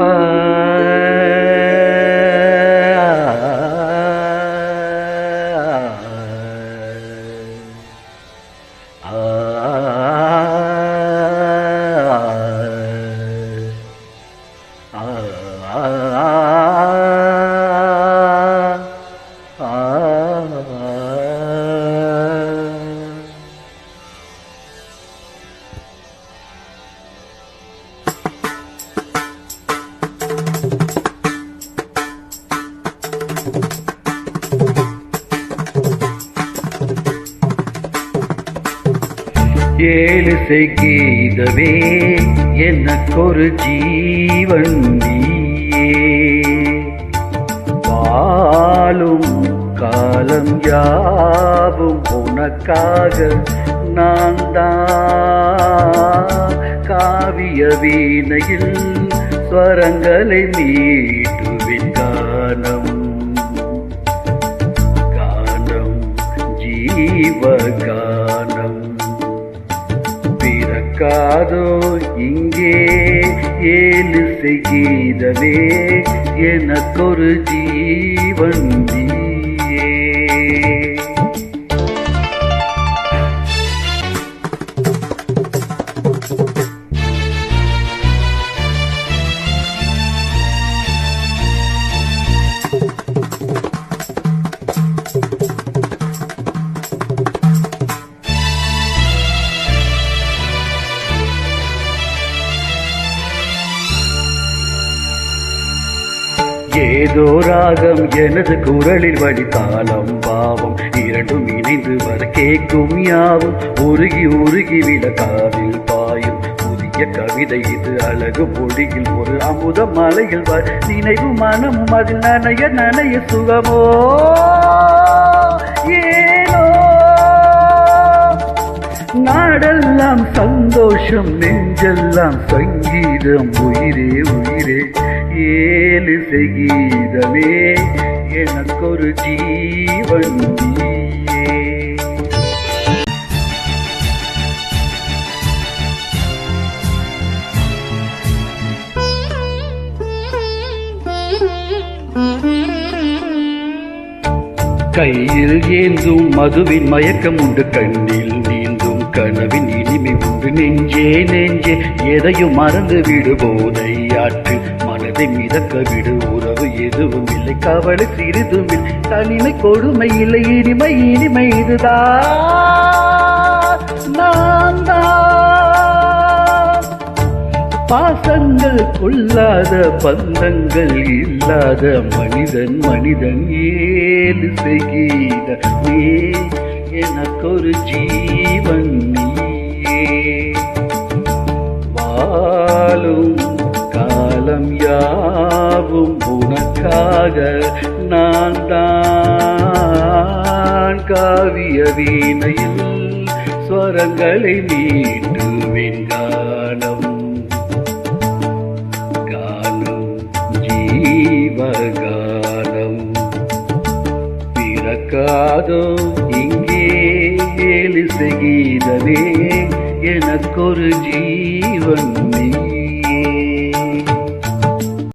Oh. ஏழு கீதமே எனக்கொரு ஜீவன் நீயே. வாழும் காலம் யாவும் உனக்காக நான் தான் காவிய வீணையில் ஸ்வரங்களை மீட்டுவின் கானம் காதோ இங்கே ஏழு செய்கீதமே எனக்கொரு ஜீவன் ஜீயே ஏதோ ராகம் எனது குரலில் வடித்தாலம் பாவம் இரண்டும் இணைந்து வர கேட்கும் யாவும். உருகி உருகி விளக்காவில் பாயும் புதிய கவிதை இது அழகு மொழியில் ஒரு அமுத மலையில் வ நினைவு மனமும் அதில் நனைய நனைய சுகமோ? ஏனோ? நாடெல்லாம் சந்தோஷம் நெஞ்செல்லாம் சங்கீதம் உயிரே உயிரே. ஏழு செய்கீதமே எனக்கொரு ஜீவன் கையில் ஏந்தும் மதுவின் மயக்கம் உண்டு கண்ணில் நீந்தும் கனவின் இனிமை உண்டு நெஞ்சே நெஞ்சே எதையும் மறந்து விடு போதை மனதை மிதக்க விடு உறவு எதுவும் இல்லை கவலை சிறிதும் இல்லை. தனிமை கொடுமை இல்லை இனிமை இனிமை இதுதான் நான் பாசங்கள் கொள்ளாத பந்தங்கள் இல்லாத மனிதன் மனிதன் ஏழு செய்கிற நீ. எனக்கொரு ஜீவன் நீ. வாழும் காலம் யாவும் உனக்காக நான் தான் காவிய வீணையில் ஸ்வரங்களை மீட்டுவேன் காலம். காலம் ஜீவகாலம். பிறக்காதோ செய்ததே. எனக்கொரு ஜீவன் நீ.